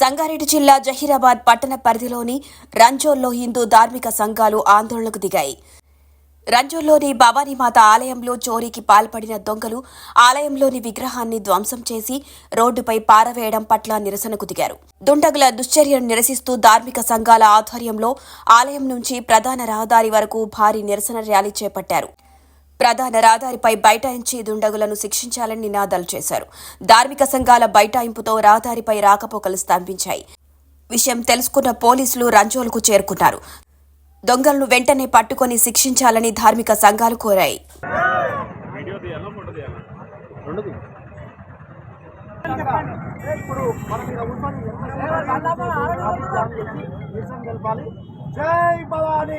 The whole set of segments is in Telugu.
సంగారెడ్డి జిల్లా జహీరాబాద్ పట్టణ పరిధిలోని రంజోల్లో హిందూ ధార్మిక సంఘాలు ఆందోళనకు దిగాయి రంజోల్లోని భవానీమాత ఆలయంలో చోరీకి పాల్పడిన దొంగలు ఆలయంలోని విగ్రహాన్ని ధ్వంసం చేసి రోడ్డుపై పారవేయడం పట్ల నిరసనకు దిగారు దుండగుల దుశ్చర్యను నిరసిస్తూ ధార్మిక సంఘాల ఆధ్వర్యంలో ఆలయం నుంచి ప్రధాన రహదారి వరకు భారీ నిరసన ర్యాలీ చేపట్టారు ప్రధాన రహదారిపై బైఠాయించి దుండగులను శిక్షించాలని నినాదాలు చేశారు ధార్మిక సంఘాల బైఠాయింపుతో రహదారిపై రాకపోకలు స్తంభించాయి విషయం తెలుసుకున్న పోలీసులు రంజోల్కు చేరుకున్నారు దొంగలను వెంటనే పట్టుకొని శిక్షించాలని ధార్మిక సంఘాలు కోరాయి జై భవానీ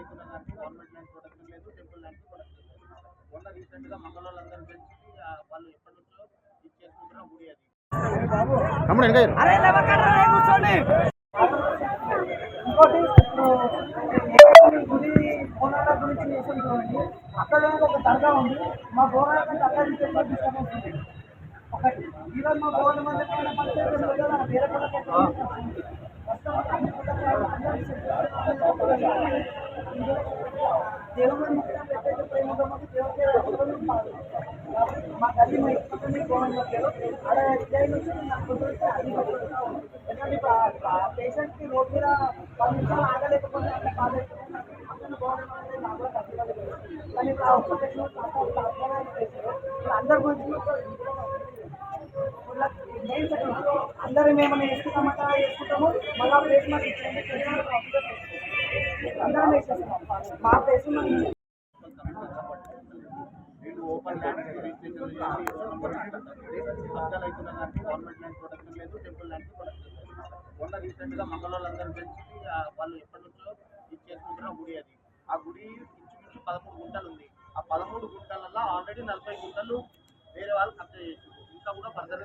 అవుతున్న దానికి గవర్నమెంట్ ల్యాండ్ ప్రొటెక్షన్ లేదు టెంపుల్ ల్యాండ్ ప్రొటెక్షన్ లేదు మొన్న రీసెంట్గా మంగళవాళ్ళందరూ కలిసి వాళ్ళు ఎప్పటి నుంచో ఇది చేసుకుంటున్న గుడి అది ఇంకోటి గుడి అక్కడ ఒక దర్గా ఉంది మా కోనాడ కంటే అక్కడ డిస్టర్బెన్స్ ఉంది ఒకటి మా గవర్నమెంట్ మంది దేవుడు పెట్టే ప్రేమతో మాకు దేవుడు కాదు కాబట్టి మా తల్లి మా ఇంటికి పోవడం అక్కడ డిజైన్ వచ్చి నాకు కుదిరితే ఆగలేకపోతే అక్కడ కాదు అక్కడ అందరి గురించి అందరం ఏమైనా వేసుకుంటామంటారా వేసుకుంటాము మళ్ళా ప్లేస్ మాకు ఇచ్చేయండి నేను ఓపెన్ ల్యాండ్ రిజిస్ట్రేషన్ పక్కన అవుతున్న దానికి గవర్నమెంట్ ల్యాండ్ ప్రొడక్షన్ లేదు టెంపుల్ ల్యాండ్ ప్రొడక్షన్ లేదు మొన్న రీసెంట్గా మంగళవాళ్ళందరూ కలిసి వాళ్ళు ఎప్పటి నుంచో ఇది చేసుకుంటున్న గుడి అది ఆ గుడి ఇంచుమించు పదమూడు గుంటలు ఉంది ఆ పదమూడు గుంటలలో ఆల్రెడీ నలభై గుంటలు వేరే వాళ్ళు కబ్జా చేసారు ఇంకా కూడా ఫర్దర్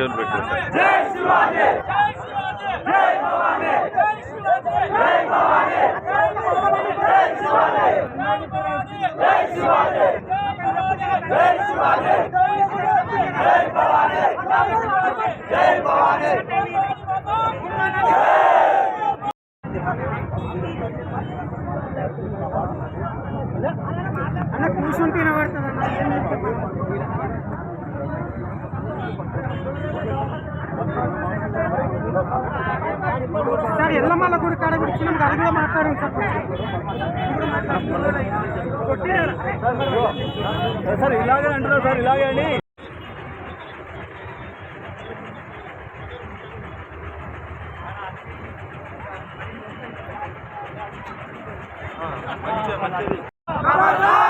జైలు పెట్టారు జై భవానీ సార్ ఎల్లమ్మల గుడి కాడ గురించి చిన్న అరుగులో మాట్లాడాం సార్ సార్ ఇలాగే అంటున్నారు సార్ ఇలాగే అని మంచిది మంచిది